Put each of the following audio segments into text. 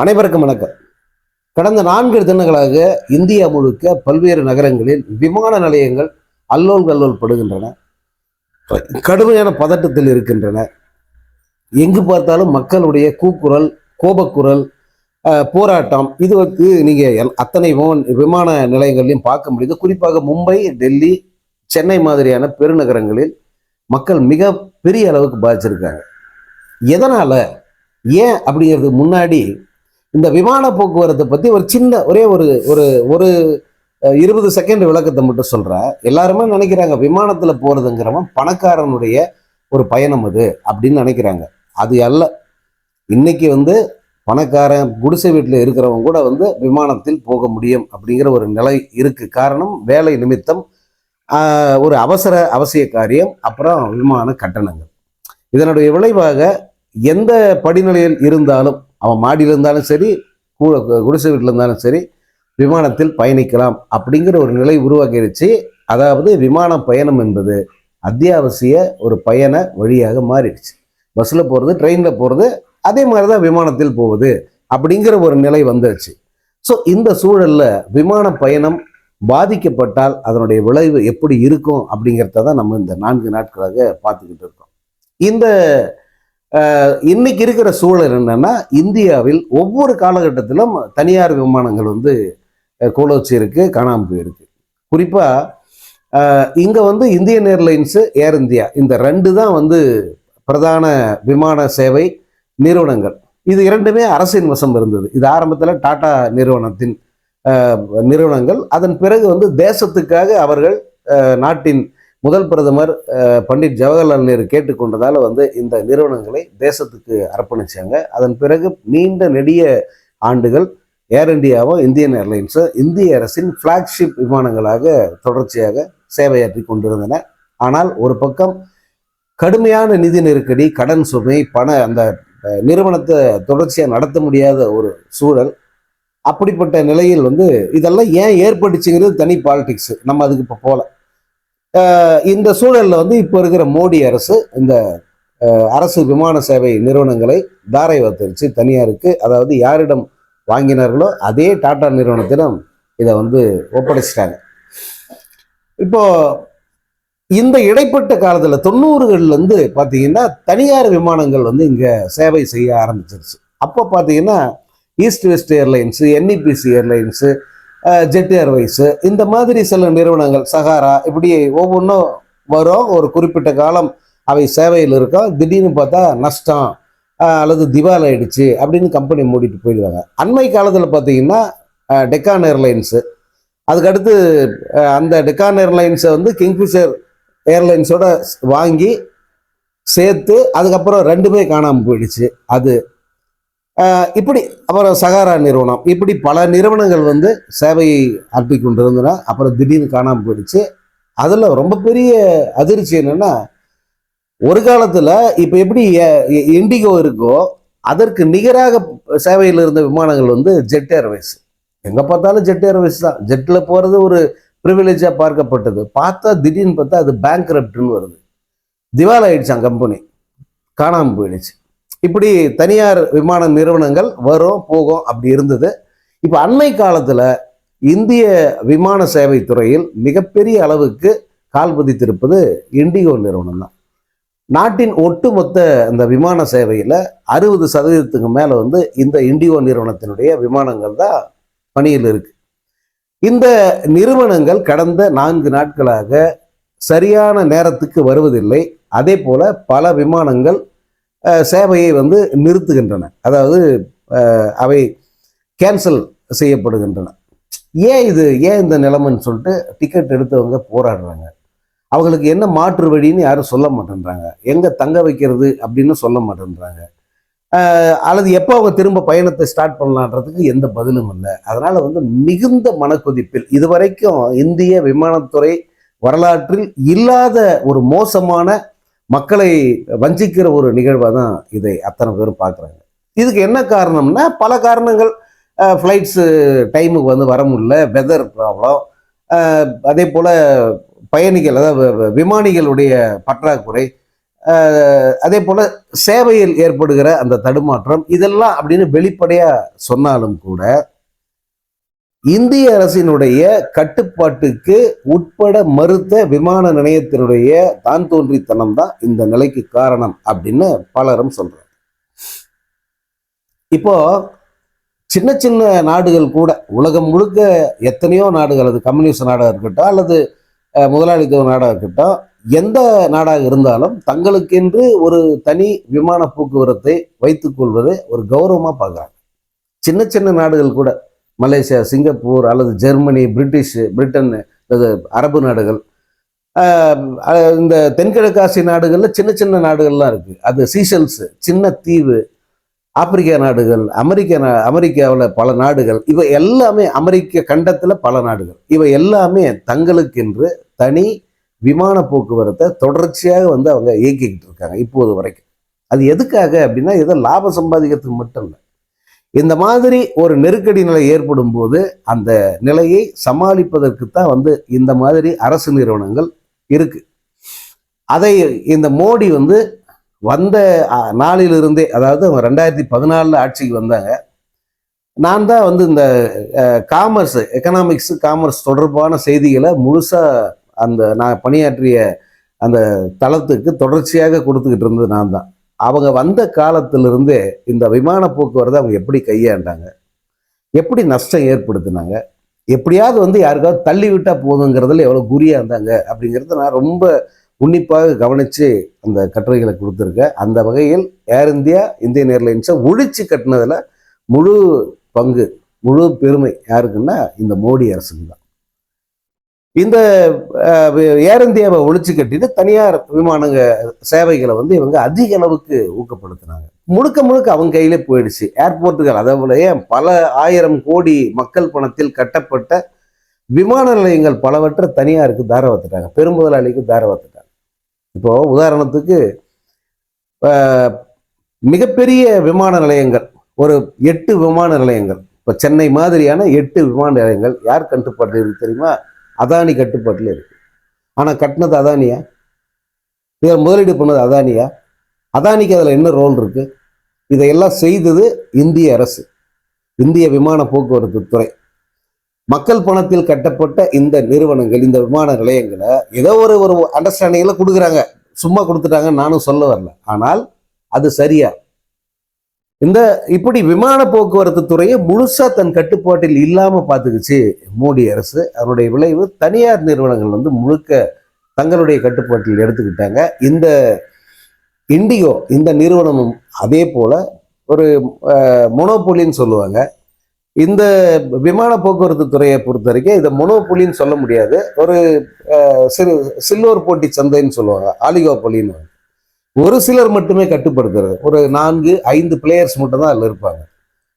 அனைவருக்கும் வணக்கம். கடந்த நான்கு தினங்களாக இந்தியா முழுக்க பல்வேறு நகரங்களில் விமான நிலையங்கள் அல்லோல் கல்லோல் படுகின்றன. கடுமையான பதட்டத்தில் இருக்கின்றன. எங்கு பார்த்தாலும் மக்களுடைய கூக்குரல் கோபக்குரல் போராட்டம் இது வந்து நீங்கள் எல்- அத்தனை விமான- விமான நிலையங்களையும் பார்க்க முடியுது. குறிப்பாக மும்பை டெல்லி சென்னை மாதிரியான பெருநகரங்களில் மக்கள் மிக பெரிய அளவுக்கு பாதிச்சிருக்காங்க. எதனால்? ஏன் அப்படிங்கிறது முன்னாடி இந்த விமான போக்குவரத்தை பற்றி ஒரு சின்ன ஒரே ஒரு ஒரு ஒரு இருபது செகண்ட் விளக்கத்தை மட்டும் சொல்கிறேன் எல்லாருமே நினைக்கிறாங்க விமானத்தில் போகிறதுங்கிறவன் பணக்காரனுடைய ஒரு பயணம் அது அப்படின்னு நினைக்கிறாங்க. அது அல்ல. இன்னைக்கு வந்து பணக்காரன் குடிசை வீட்டில் இருக்கிறவங்க கூட வந்து விமானத்தில் போக முடியும் அப்படிங்கிற ஒரு நிலை இருக்குது காரணம் வேலை நிமித்தம் ஒரு அவசர அவசிய காரியம் அப்புறம் விமான கட்டணங்கள். இதனுடைய விளைவாக எந்த படிநிலையில் இருந்தாலும் அவன் மாடியில் இருந்தாலும் சரி கூட குடிசை வீட்டில் இருந்தாலும் சரி விமானத்தில் பயணிக்கலாம் அப்படிங்கிற ஒரு நிலை உருவாக்கிடுச்சு அதாவது விமான பயணம் என்பது அத்தியாவசிய ஒரு பயண வழியாக மாறிடுச்சு. பஸ்ஸில் போகிறது ட்ரெயினில் போகிறது அதே மாதிரி தான் விமானத்தில் போகுது அப்படிங்கிற ஒரு நிலை வந்துருச்சு. ஸோ இந்த சூழலில் விமான பயணம் பாதிக்கப்பட்டால் அதனுடைய விளைவு எப்படி இருக்கும் அப்படிங்கிறத தான் நம்ம இந்த நான்கு நாட்களாக பார்த்துக்கிட்டு இருக்கோம். இந்த இன்னைக்கு இருக்கிற சூழல் என்னன்னா இந்தியாவில் ஒவ்வொரு காலகட்டத்திலும் தனியார் விமானங்கள் வந்து கோலோச்சியிருக்கு கோலோச்சி இருக்கு காணாமல் போயிருக்கு. குறிப்பாக இங்கே வந்து இந்தியன் ஏர்லைன்ஸு ஏர் இந்தியா இந்த ரெண்டு தான் வந்து பிரதான விமான சேவை நிறுவனங்கள். இது இரண்டுமே அரசின் வசம் இருந்தது. இது ஆரம்பத்தில் டாடா நிறுவனத்தின் நிறுவனங்கள். அதன் பிறகு வந்து தேசத்துக்காக அவர்கள் நாட்டின் முதல் பிரதமர் பண்டிட் ஜவஹர்லால் நேரு கேட்டுக்கொண்டதால் வந்து இந்த நிறுவனங்களை தேசத்துக்கு அர்ப்பணிச்சாங்க. அதன் பிறகு நீண்ட நெடிய ஆண்டுகள் ஏர் இந்தியாவும் இந்தியன் ஏர்லைன்ஸும் இந்திய அரசின் ஃப்ளாக்ஷிப் விமானங்களாக தொடர்ச்சியாக சேவையாற்றி கொண்டிருந்தன. ஆனால் ஒரு பக்கம் கடுமையான நிதி நெருக்கடி கடன் சுமை பண அந்த நிறுவனத்தை தொடர்ச்சியாக நடத்த முடியாத ஒரு சூழல். அப்படிப்பட்ட நிலையில் வந்து இதெல்லாம் ஏன் ஏற்பட்டுச்சுங்கிறது தனி பாலிடிக்ஸ் நம்ம அதுக்கு இப்போ போகல. இந்த சூழலில் வந்து இப்போ இருக்கிற மோடி அரசு இந்த அரசு விமான சேவை நிறுவனங்களை தாரை வத்தரிச்சு தனியாருக்கு அதாவது யாரிடம் வாங்கினார்களோ அதே டாடா நிறுவனத்திடம் இதை வந்து ஒப்படைச்சிட்டாங்க. இப்போ இந்த இடைப்பட்ட காலத்தில் தொண்ணூறுகள்லேருந்து பார்த்தீங்கன்னா தனியார் விமானங்கள் வந்து இங்கே சேவை செய்ய ஆரம்பிச்சிருச்சு. அப்போ பார்த்தீங்கன்னா East West Airlines NEPC Airlines Jet Airways இந்த மாதிரி சில நிறுவனங்கள் சகாரா இப்படி ஒவ்வொன்றும் வரும். ஒரு குறிப்பிட்ட காலம் அவை சேவையில் இருக்கும். திடீர்னு பார்த்தா நஷ்டம் அல்லது திவால் ஆயிடுச்சு அப்படின்னு கம்பெனி மூடிட்டு போயிடுவாங்க. அண்மை காலத்தில் பார்த்தீங்கன்னா டெக்கான் ஏர்லைன்ஸு அதுக்கடுத்து அந்த டெக்கான் ஏர்லைன்ஸை வந்து கிங்ஃபிஷர் ஏர்லைன்ஸோட வாங்கி சேர்த்து அதுக்கப்புறம் ரெண்டுமே காணாமல் போயிடுச்சு. அது இப்படி அப்புறம் சகாரா நிறுவனம். இப்படி பல நிறுவனங்கள் வந்து சேவையை ஆற்றி கொண்டிருந்தன. அப்புறம் திடீர்னு காணாமல் போயிடுச்சு. அதில் ரொம்ப பெரிய அதிர்ச்சி என்னென்னா ஒரு காலத்தில் இப்போ எப்படி இண்டிகோ இருக்கோ அதற்கு நிகராக சேவையில் இருந்த விமானங்கள் வந்து ஜெட் ஏர்வேஸ். எங்கே பார்த்தாலும் ஜெட் ஏர்வேஸ் தான். ஜெட்டில் போகிறது ஒரு ப்ரிவிலேஜாக பார்க்கப்பட்டது. பார்த்தா திடீர்னு பார்த்தா அது பேங்க் வருது. திவால் ஆயிடுச்சான் கம்பெனி காணாமல் போயிடுச்சு. இப்படி தனியார் விமான நிறுவனங்கள் வரும் போகும் அப்படி இருந்தது. இப்போ அண்மை காலத்தில் இந்திய விமான சேவை துறையில் மிகப்பெரிய அளவுக்கு கால் பதித்திருப்பது இண்டிகோ நிறுவனம் தான். நாட்டின் ஒட்டுமொத்த இந்த விமான சேவையில் அறுபது சதவீதத்துக்கு மேலே வந்து இந்த இண்டிகோ நிறுவனத்தினுடைய விமானங்கள் தான் பணியில் இருக்கு. இந்த நிறுவனங்கள் கடந்த நான்கு நாட்களாக சரியான நேரத்துக்கு வருவதில்லை. அதே போல பல விமானங்கள் சேவையை வந்து நிறுத்துகின்றன. அதாவது அவை கேன்சல் செய்யப்படுகின்றன. ஏன் இது ஏன் இந்த நிலைமைன்னு சொல்லிட்டு டிக்கெட் எடுத்தவங்க போராடுறாங்க. அவங்களுக்கு என்ன மாற்று வழின்னு யாரும் சொல்ல மாட்டேன்றாங்க. எங்கே தங்க வைக்கிறது அப்படின்னு சொல்ல மாட்டேன்றாங்க. அல்லது எப்போ அவங்க திரும்ப பயணத்தை ஸ்டார்ட் பண்ணலான்றதுக்கு எந்த பதிலும் இல்லை. அதனால் வந்து மிகுந்த மனக்கொதிப்பில் இதுவரைக்கும் இந்திய விமானத்துறை வரலாற்றில் இல்லாத ஒரு மோசமான மக்களை வஞ்சிக்கிற ஒரு நிகழ்வாக தான் இதை அத்தனை பேரும் பார்க்குறாங்க. இதுக்கு என்ன காரணம்னா பல காரணங்கள். ஃப்ளைட்ஸு டைமுக்கு வந்து வர முடியல வெதர் ப்ராப்ளம் அதே போல் பயணிகள் அதாவது விமானிகளுடைய பற்றாக்குறை. அதே போல் சேவையில் ஏற்படுகிற அந்த தடுமாற்றம் இதெல்லாம் அப்படின்னு வெளிப்படையாக சொன்னாலும் கூட இந்திய அரசினுடைய கட்டுப்பாட்டுக்கு உட்பட மறுத்த விமான நிலையத்தினுடைய தான் தோன்றித்தனம் தான் இந்த நிலைக்கு காரணம் அப்படின்னு பலரும் சொல்றாங்க. இப்போ சின்ன சின்ன நாடுகள் கூட உலகம் முழுக்க எத்தனையோ நாடுகள் அது கம்யூனிஸ்ட் நாடாக இருக்கட்டும் அல்லது முதலாளித்துவ நாடாக இருக்கட்டும் எந்த நாடாக இருந்தாலும் தங்களுக்கென்று ஒரு தனி விமான போக்குவரத்தை வைத்துக் கொள்வதை ஒரு கௌரவமாக பார்க்குறாங்க. சின்ன சின்ன நாடுகள் கூட மலேசியா சிங்கப்பூர் அல்லது ஜெர்மனி பிரிட்டிஷ் பிரிட்டன் அல்லது அரபு நாடுகள். இந்த தென்கிழக்காசிய நாடுகளில் சின்ன சின்ன நாடுகள்லாம் இருக்குது அது சீசல்ஸு சின்ன தீவு ஆப்பிரிக்கா நாடுகள் அமெரிக்க நா- அமெரிக்காவில் பல நாடுகள். இவை எல்லாமே அமெரிக்க கண்டத்தில் பல நாடுகள். இவை எல்லாமே தங்களுக்கென்று தனி விமான போக்குவரத்தை தொடர்ச்சியாக வந்து அவங்க இயக்கிக்கிட்டு இருக்காங்க இப்போது வரைக்கும். அது எதுக்காக அப்படின்னா ஏதோ லாபம் சம்பாதிக்கிறதுக்கு மட்டும் இல்லை. இந்த மாதிரி ஒரு நெருக்கடி நிலை ஏற்படும் போது அந்த நிலையை சமாளிப்பதற்குத்தான் வந்து இந்த மாதிரி அரசு நிறுவனங்கள் இருக்கு. அதை இந்த மோடி வந்து வந்த நாளிலிருந்தே அதாவது அவங்க ரெண்டாயிரத்தி பதினாலில் ஆட்சிக்கு வந்தாங்க. நான் தான் வந்து இந்த காமர்ஸ் எக்கனாமிக்ஸ் காமர்ஸ் தொடர்பான செய்திகளை முழுசாக அந்த நான் பணியாற்றிய அந்த தளத்துக்கு தொடர்ச்சியாக கொடுத்துக்கிட்டு இருந்தது நான் தான். அவங்க வந்த காலத்திலிருந்து இந்த விமான போக்குவரத்தை அவங்க எப்படி கையாண்டாங்க? எப்படி நஷ்டம் ஏற்படுத்தினாங்க? எப்படியாவது வந்து யாருக்காவது தள்ளி விட்டால் போதுங்கிறதுல எவ்வளோ குறியாக இருந்தாங்க? அப்படிங்கிறத நான் ரொம்ப உன்னிப்பாக கவனித்து அந்த கட்டுரைகளை கொடுத்துருக்கேன். அந்த வகையில் ஏர் இந்தியா இந்தியன் ஏர்லைன்ஸை ஒழிச்சு கட்டினதில் முழு பங்கு முழு பெருமை யாருக்குன்னா இந்த மோடி அரசுக்கு தான். இந்த ஏர் இந்தியாவை ஒழிச்சு கட்டிட்டு தனியார் விமானங்க சேவைகளை வந்து இவங்க அதிக அளவுக்கு ஊக்கப்படுத்தினாங்க முழுக்க முழுக்க அவங்க கையிலே போயிடுச்சு. ஏர்போர்ட்டுகள் அதே பல ஆயிரம் கோடி மக்கள் பணத்தில் கட்டப்பட்ட விமான நிலையங்கள் பலவற்றை தனியாருக்கு தாரவாத்துட்டாங்க. பெருமுதலாளிக்கு தாரவாத்துட்டாங்க. இப்போ உதாரணத்துக்கு மிகப்பெரிய விமான நிலையங்கள் ஒரு எட்டு விமான நிலையங்கள். இப்போ சென்னை மாதிரியான எட்டு விமான நிலையங்கள் யார் கட்டுப்பாட்டில் தெரியுமா? அதானி கட்டுப்பாட்டில் இருக்குது ஆனால் கட்டினது அதானியா? இதில் முதலீடு பண்ணது அதானியா? அதானிக்கு அதில் என்ன ரோல் இருக்குது இதையெல்லாம் செய்தது இந்திய அரசு இந்திய விமான போக்குவரத்து துறை. மக்கள் பணத்தில் கட்டப்பட்ட இந்த நிறுவனங்கள் இந்த விமான நிலையங்களை ஏதோ ஒரு ஒரு அண்டர்ஸ்டாண்டிங்கில் கொடுக்குறாங்க. சும்மா கொடுத்துட்டாங்க நானும் சொல்ல வரல. ஆனால் அது சரியா? இந்த இப்படி விமான போக்குவரத்து துறையை முழுசா தன் கட்டுப்பாட்டில் இல்லாம பார்த்துக்குச்சு மோடி அரசு. அதனுடைய விளைவு தனியார் நிறுவனங்கள் வந்து முழுக்க தங்களுடைய கட்டுப்பாட்டில் எடுத்துக்கிட்டாங்க. இந்த இண்டிகோ இந்த நிறுவனமும் அதே போல ஒரு மொனோபொலின்னு சொல்லுவாங்க. இந்த விமான போக்குவரத்து துறையை பொறுத்த வரைக்கும் இதை மொனோபொலின்னு சொல்ல முடியாது. ஒரு சிறு சில்வர் போட்டி சந்தைன்னு சொல்லுவாங்க. ஆலிகோபொலின்னு ஒரு சிலர் மட்டுமே கட்டுப்படுத்துறது. ஒரு நான்கு ஐந்து பிளேயர்ஸ் மட்டும்தான் அதில் இருப்பாங்க.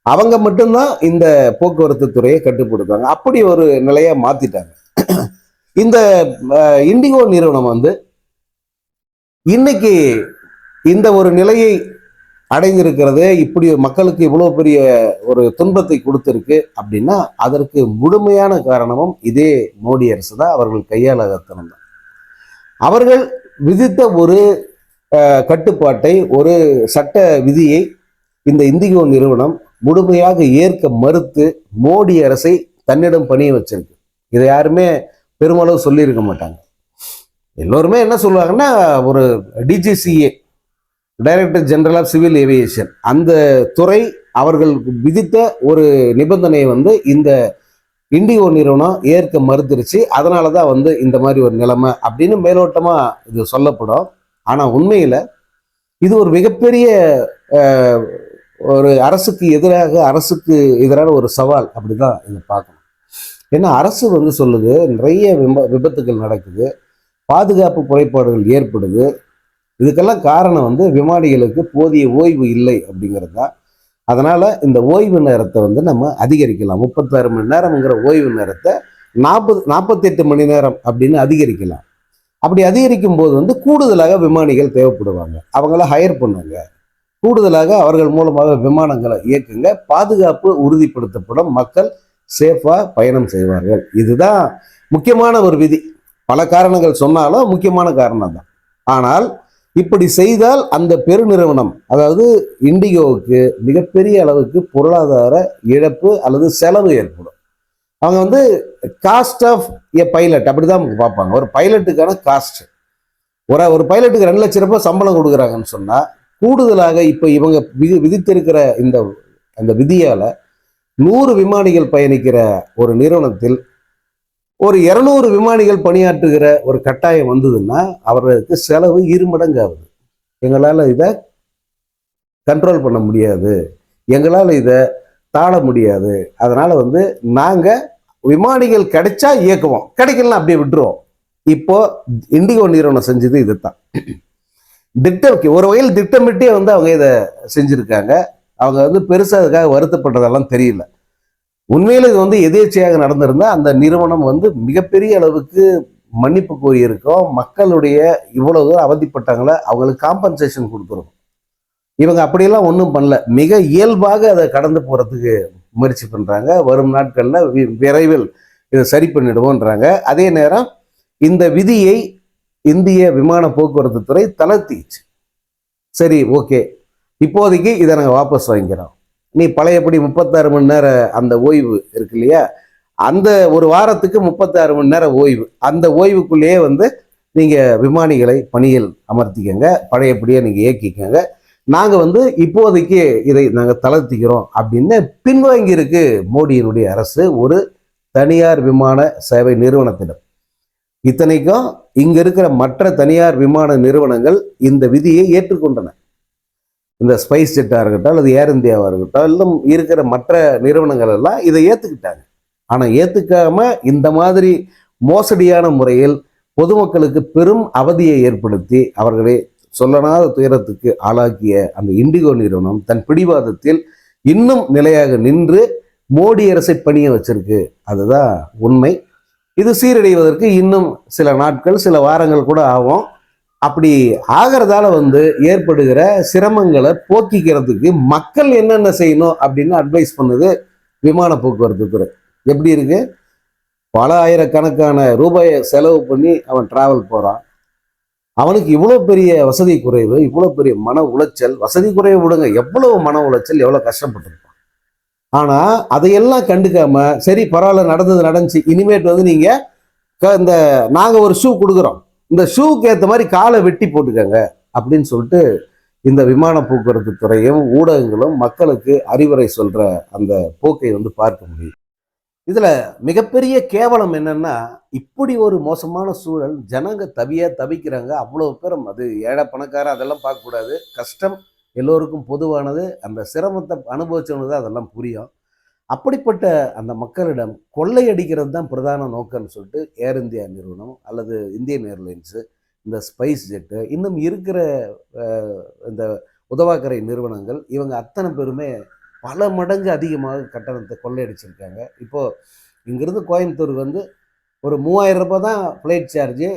அவங்க மட்டும்தான் இந்த போக்குவரத்து துறையை கட்டுப்படுத்துவாங்க. அப்படி ஒரு நிலையை மாத்திட்டாங்க. இந்த இண்டிகோ நிறுவனம் வந்து இன்னைக்கு இந்த ஒரு நிலையை அடைந்திருக்கிறதே இப்படி மக்களுக்கு இவ்வளோ பெரிய ஒரு துன்பத்தை கொடுத்துருக்கு அப்படின்னா அதற்கு முழுமையான காரணமும் இதே மோடி அரசு தான். அவர்கள் கையாளத்தனம் தான். அவர்கள் விதித்த ஒரு கட்டுப்பாட்டை ஒரு சட்ட விதியை இந்த இந்திகோ நிறுவனம் முழுமையாக ஏற்க மறுத்து மோடி அரசை தன்னிடம் பணிய வச்சிருக்கு. இதை யாருமே பெருமளவு சொல்லியிருக்க மாட்டாங்க. எல்லோருமே என்ன சொல்லுவாங்கன்னா ஒரு DGCA director general of civil aviation அந்த துறை அவர்கள் விதித்த ஒரு நிபந்தனையை வந்து இந்த இண்டிகோ நிறுவனம் ஏற்க மறுத்துருச்சு. அதனால தான் வந்து இந்த மாதிரி ஒரு நிலைமை அப்படின்னு மேலோட்டமாக இது சொல்லப்படும். ஆனால் உண்மையில் இது ஒரு மிகப்பெரிய ஒரு அரசுக்கு எதிராக அரசுக்கு எதிரான ஒரு சவால் அப்படி தான் இதை பார்க்கணும். ஏன்னா அரசு வந்து சொல்லுது நிறைய விப விபத்துகள் நடக்குது பாதுகாப்பு குறைபாடுகள் ஏற்படுது. இதுக்கெல்லாம் காரணம் வந்து விமானிகளுக்கு போதிய ஓய்வு இல்லை அப்படிங்கிறது தான். அதனால் இந்த ஓய்வு நேரத்தை வந்து நம்ம அதிகரிக்கலாம். முப்பத்தாறு மணி நேரம்ங்கிற ஓய்வு நேரத்தை நாற்பது நாற்பத்தெட்டு மணி நேரம் அப்படின்னு அதிகரிக்கலாம். அப்படி அதிகரிக்கும் போது வந்து கூடுதலாக விமானிகள் தேவைப்படுவாங்க. அவங்கள ஹையர் பண்ணுங்க. கூடுதலாக அவர்கள் மூலமாக விமானங்களை இயக்குங்க. பாதுகாப்பு உறுதிப்படுத்தப்படும். மக்கள் சேஃபாக பயணம் செய்வார்கள். இதுதான் முக்கியமான ஒரு விதி. பல காரணங்கள் சொன்னாலும் முக்கியமான காரணம் தான். ஆனால் இப்படி செய்தால் அந்த பெருநிறுவனம் அதாவது இண்டிகோவுக்கு மிகப்பெரிய அளவுக்கு பொருளாதார இழப்பு அல்லது செலவு ஏற்படும். அவங்க வந்து காஸ்ட் ஆஃப் எ பைலட் அப்படிதான் பார்ப்பாங்க. ஒரு பைலட்டுக்கான காஸ்ட் ஒரு ஒரு பைலட்டுக்கு ரெண்டு லட்சம் ரூபாய் சம்பளம் கொடுக்குறாங்கன்னு சொன்னால் கூடுதலாக இப்போ இவங்க விதி விதித்திருக்கிற இந்த அந்த விதியால் நூறு விமானிகள் பயணிக்கிற ஒரு நிறுவனத்தில் ஒரு இரநூறு விமானிகள் பணியாற்றுகிற ஒரு கட்டாயம் வந்ததுன்னா அவர்களுக்கு செலவு இரு மடங்கு ஆகுது எங்களால் இதை கண்ட்ரோல் பண்ண முடியாது. எங்களால் இதை தாழ முடியாது. அதனால் வந்து நாங்கள் விமானிகள் கிடைச்சா இயக்குவோம். கிடைக்கலாம் அப்படியே விட்டுருவோம். இப்போ இண்டிகோ நிறுவனம் செஞ்சது இதுதான். திட்டம் ஒரு வகையில் திட்டமிட்டே வந்து அவங்க இதை செஞ்சுருக்காங்க. அவங்க வந்து பெருசாக அதுக்காக வருத்தப்படுறதெல்லாம் தெரியல. உண்மையில் இது வந்து எதேச்சையாக நடந்திருந்தா அந்த நிறுவனம் வந்து மிகப்பெரிய அளவுக்கு மன்னிப்பு கோரியிருக்கோம். மக்களுடைய இவ்வளவு தூரம் அவதிப்பட்டாங்களே அவங்களுக்கு காம்பன்சேஷன் கொடுத்துருவோம். இவங்க அப்படியெல்லாம் ஒன்றும் பண்ணல. மிக இயல்பாக அதை கடந்து போகிறதுக்கு முயற்சி பண்ணுறாங்க வரும் நாட்களில் வி- விரைவில் இதை சரி பண்ணிடுவோன்றாங்க. அதே நேரம் இந்த விதியை இந்திய விமான போக்குவரத்து துறை தளர்த்திச்சு சரி ஓகே. இப்போதைக்கு இதை நாங்கள் வாபஸ் வாங்கிக்கிறோம். நீ பழையபடி முப்பத்தாறு மணி நேர அந்த ஓய்வு இருக்கு இல்லையா? அந்த ஒரு வாரத்துக்கு முப்பத்தாறு மணி நேரம் ஓய்வு. அந்த ஓய்வுக்குள்ளேயே வந்து நீங்கள் விமானிகளை பணியில் அமர்த்திக்கங்க. பழையபடியே நீங்கள் இயக்கிக்கங்க. நாங்கள் வந்து இப்போதைக்கு இதை நாங்கள் தளர்த்திக்கிறோம் அப்படின்னு பின்வாங்கியிருக்கு மோடியினுடைய அரசு ஒரு தனியார் விமான சேவை நிறுவனத்திடம். இத்தனைக்கும் இங்க இருக்கிற மற்ற தனியார் விமான நிறுவனங்கள் இந்த விதியை ஏற்றுக்கொண்டன. இந்த ஸ்பைஸ் ஜெட்டாக இருக்கட்டும் அல்லது ஏர் இந்தியாவாக இருக்கட்டும் எல்லாம் இருக்கிற மற்ற நிறுவனங்கள் எல்லாம் இதை ஏற்றுக்கிட்டாங்க ஆனால் ஏற்றுக்காம இந்த மாதிரி மோசடியான முறையில் பொதுமக்களுக்கு பெரும் அவதியை ஏற்படுத்தி அவர்களை சொல்லனாத துயரத்துக்கு ஆளாக்கிய அந்த இண்டிகோ நிறுவனம் தன் பிடிவாதத்தில் இன்னும் நிலையாக நின்று மோடி அரசை பணிய வச்சிருக்கு. அதுதான் உண்மை. இது சீரடைவதற்கு இன்னும் சில நாட்கள் சில வாரங்கள் கூட ஆகும். அப்படி ஆகிறதால வந்து ஏற்படுகிற சிரமங்களை போக்கிக்கிறதுக்கு மக்கள் என்னென்ன செய்யணும் அப்படின்னு அட்வைஸ் பண்ணுது விமான போக்குவரத்து துறை. எப்படி இருக்கு? பல ஆயிரக்கணக்கான ரூபாயை செலவு பண்ணி அவன் டிராவல் போகிறான் அவனுக்கு இவ்வளோ பெரிய வசதி குறைவு இவ்வளோ பெரிய மன உளைச்சல். வசதி குறைவு விடுங்க. எவ்வளவு மன உளைச்சல் எவ்வளோ கஷ்டப்பட்டிருப்பான். ஆனா அதையெல்லாம் கண்டுக்காம சரி பரவாயில்ல நடந்தது நடந்துச்சு இனிமேட் வந்து நீங்க க- இந்த நாங்க ஒரு ஷூ கொடுக்குறோம். இந்த ஷூக்கு ஏற்ற மாதிரி காலை வெட்டி போட்டுக்கங்க அப்படின்னு சொல்லிட்டு இந்த விமான போக்குவரத்து துறையும் ஊடகங்களும் மக்களுக்கு அறிவுரை சொல்ற அந்த போக்கை வந்து பார்க்க முடியும் இதில் மிகப்பெரிய கேவலம் என்னன்னா இப்படி ஒரு மோசமான சூழல் ஜனங்க தவியா தவிக்கிறாங்க. அவ்வளவு பேரும் அது ஏழை பணக்காரன் அதெல்லாம் பார்க்கக்கூடாது. கஷ்டம் எல்லோருக்கும் பொதுவானது. அந்த சிரமத்தை அனுபவிச்சவனுக்கு தான் அதெல்லாம் புரியும். அப்படிப்பட்ட அந்த மக்களிடம் கொள்ளையடிக்கிறது தான் பிரதான நோக்கம்னு சொல்லிட்டு ஏர் இந்தியா நிறுவனம் அல்லது இந்தியன் ஏர்லைன்ஸு இந்த ஸ்பைஸ் ஜெட்டு இன்னும் இருக்கிற இந்த உதவாக்கரை நிறுவனங்கள் இவங்க அத்தனை பேருமே பல மடங்கு அதிகமாக கட்டணத்தை கொள்ளையடிச்சிருக்காங்க. இப்போது இங்கிருந்து கோயம்புத்தூர் வந்து ஒரு மூவாயிரம் ரூபாய் தான் ஃப்ளைட் சார்ஜு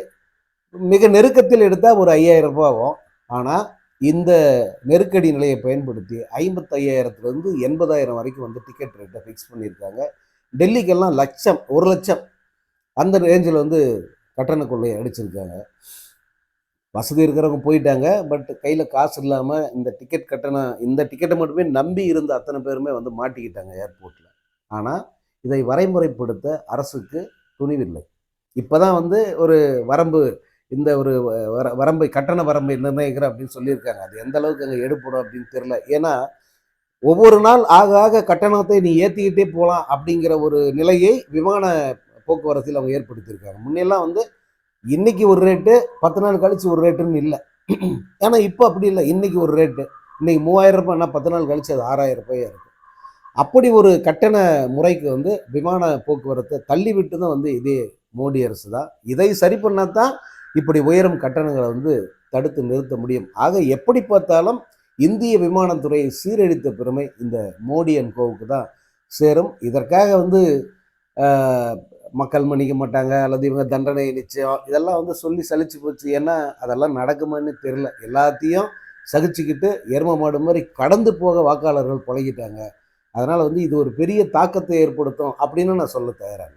மிக நெருக்கத்தில் எடுத்தால் ஒரு ஐயாயிரம் ரூபாய் ஆகும். ஆனால் இந்த நெருக்கடி நிலையை பயன்படுத்தி ஐம்பத்தையாயிரத்துலேருந்து எண்பதாயிரம் வரைக்கும் வந்து டிக்கெட் ரேட்டை ஃபிக்ஸ் பண்ணியிருக்காங்க. டெல்லிக்கெல்லாம் லட்சம் ஒரு லட்சம் அந்த ரேஞ்சில் வந்து கட்டண கொள்ளையை அடிச்சிருக்காங்க வசதி இருக்கிறவங்க போயிட்டாங்க. பட் கையில் காசு இல்லாமல் இந்த டிக்கெட் கட்டணம் இந்த டிக்கெட்டை மட்டுமே நம்பி இருந்த அத்தனை பேருமே வந்து மாட்டிக்கிட்டாங்க ஏர்போர்ட்டில் ஆனால் இதை வரைமுறைப்படுத்த அரசுக்கு துணிவில்லை. இப்போ தான் வந்து ஒரு வரம்பு இந்த ஒரு வர வரம்பை கட்டண வரம்பை நிர்ணயிக்கிற அப்படின்னு சொல்லியிருக்காங்க. அது எந்த அளவுக்கு அங்கே எடுப்படும் அப்படின்னு தெரியல. ஏன்னா ஒவ்வொரு நாள் ஆக ஆக கட்டணத்தை நீ ஏற்றிக்கிட்டே போகலாம் அப்படிங்கிற ஒரு நிலையை விமான போக்குவரத்தில் அவங்க ஏற்படுத்தியிருக்காங்க. முன்னெல்லாம் வந்து இன்னைக்கு ஒரு ரேட்டு பத்து நாள் கழிச்சு ஒரு ரேட்டுன்னு இல்லை. ஏன்னா இப்போ அப்படி இல்லை. இன்னைக்கு ஒரு ரேட்டு இன்னைக்கு மூவாயிரம் ரூபாய்னா பத்து நாள் கழிச்சு அது ஆறாயிரம் ரூபாயாக இருக்கும். அப்படி ஒரு கட்டண முறைக்கு வந்து விமான போக்குவரத்தை தள்ளிவிட்டு தான் வந்து இதே மோடி அரசு தான். இதை சரி பண்ணால் தான் இப்படி உயரும் கட்டணங்களை வந்து தடுத்து நிறுத்த முடியும். ஆக எப்படி பார்த்தாலும் இந்திய விமானத்துறையை சீரழித்த பெருமை இந்த மோடி அண்ட் கோவுக்கு தான் சேரும். இதற்காக வந்து மக்கள் மன்னிக்க மாட்டாங்க அல்லது இவங்க தண்டனை நிச்சயம் இதெல்லாம் வந்து சொல்லி சலிச்சு போச்சு. ஏன்னா அதெல்லாம் நடக்குமான்னு தெரியல. எல்லாத்தையும் சகிச்சுக்கிட்டு எரும மாடு மாதிரி கடந்து போக வாக்காளர்கள் பழகிட்டாங்க. அதனால் வந்து இது ஒரு பெரிய தாக்கத்தை ஏற்படுத்தும் அப்படின்னு நான் சொல்ல தயாராக